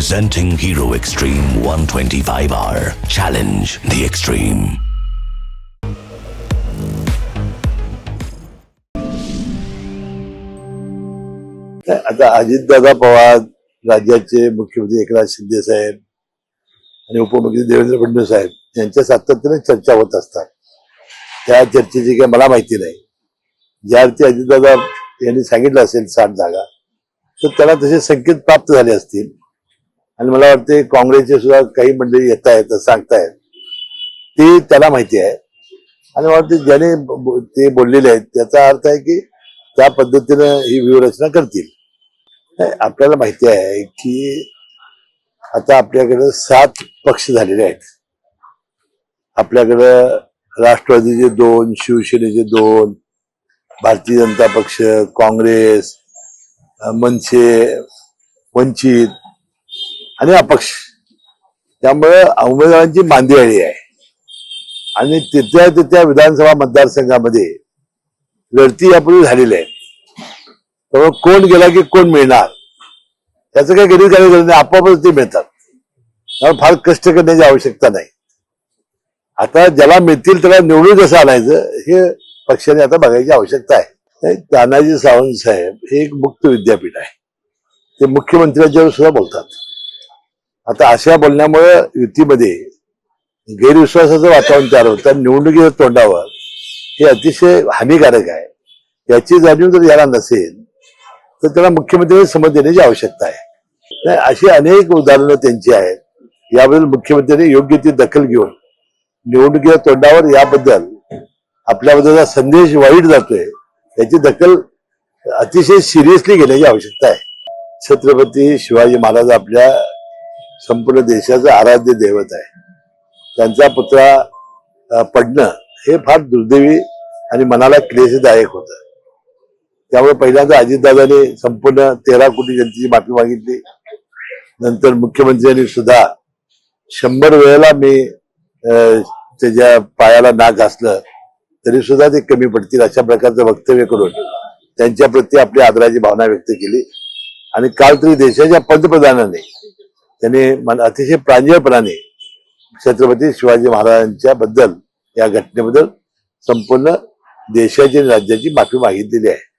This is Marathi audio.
Presenting Hero Extreme 125R. Challenge the Extreme. आता अजितदादा पवार राज्याचे मुख्यमंत्री एकनाथ शिंदे साहेब आणि उपमुख्यमंत्री देवेंद्र फडणवीस साहेब यांच्या सातत्याने चर्चा होत असतात त्या चर्चेची काही मला माहिती नाही ज्या अर्थी अजितदादा यांनी सांगितलं असेल साठ जागा तर त्याला तसे संकेत प्राप्त झाले असतील आणि मला वाटते काँग्रेसचे सुद्धा काही मंडळी येत आहेत सांगतायत. ते त्याला माहिती आहे. आणि मला वाटते ज्याने ते बोललेले आहेत त्याचा अर्थ आहे की त्या पद्धतीनं ही व्यूहरचना करतील. आपल्याला माहिती आहे की आता आपल्याकडं सात पक्ष झालेले आहेत. आपल्याकडं राष्ट्रवादीचे दोन शिवसेनेचे दोन भारतीय जनता पक्ष काँग्रेस मनसे वंचित आणि अपक्ष. त्यामुळे उमेदवारांची मांदियाळी आहे. आणि तिथल्या तिथल्या विधानसभा मतदारसंघामध्ये लढती यापूर्वी झालेली आहे. त्यामुळे कोण गेला की कोण मिळणार त्याचं काही गरीब काही गरज नाही आपोआपच ते मिळतात. त्यामुळे फार कष्ट करण्याची आवश्यकता नाही. आता ज्याला मिळतील त्याला निवडून कसं आणायचं हे पक्षाने आता बघायची आवश्यकता आहे. तानाजी सावंत साहेब हे एक मुक्त विद्यापीठ आहे. ते मुख्यमंत्र्यांच्यावर सुद्धा बोलतात. आता अशा बोलण्यामुळे युतीमध्ये गैरविश्वासाचं वातावरण तयार होतं. निवडणुकीच्या तोंडावर हे अतिशय हानिकारक आहे. याची जाणीव जर याला नसेल तर त्याला मुख्यमंत्र्यांनी समज देण्याची आवश्यकता आहे. नाही, अशी अनेक उदाहरणं त्यांची आहेत. याबद्दल मुख्यमंत्र्यांनी योग्य ती दखल घेऊन निवडणुकीच्या तोंडावर याबद्दल आपल्याबद्दलचा संदेश वाईट जातोय याची दखल अतिशय सिरियसली घेण्याची आवश्यकता आहे. छत्रपती शिवाजी महाराज आपल्या संपूर्ण देशाचं आराध्य दैवत आहे. त्यांचा पुतळा पडणं हे फार दुर्दैवी आणि मनाला क्लेशदायक होतं. त्यामुळे पहिल्यांदा अजितदादाने संपूर्ण तेरा कोटी जनतेची माफी मागितली. नंतर मुख्यमंत्र्यांनी सुद्धा शंभर वेळेला मी अं, त्याच्या पायाला नाक घासलं तरी सुद्धा ते कमी पडतील अशा प्रकारचं वक्तव्य करून त्यांच्याप्रती आपली आदराची भावना व्यक्त केली. आणि काल तरी देशाच्या पंतप्रधानांनी त्याने अतिशय प्रांजळपणाने छत्रपती शिवाजी महाराजांच्या बद्दल या घटनेबद्दल संपूर्ण देशाची आणि राज्याची माफी मागितलेली आहे.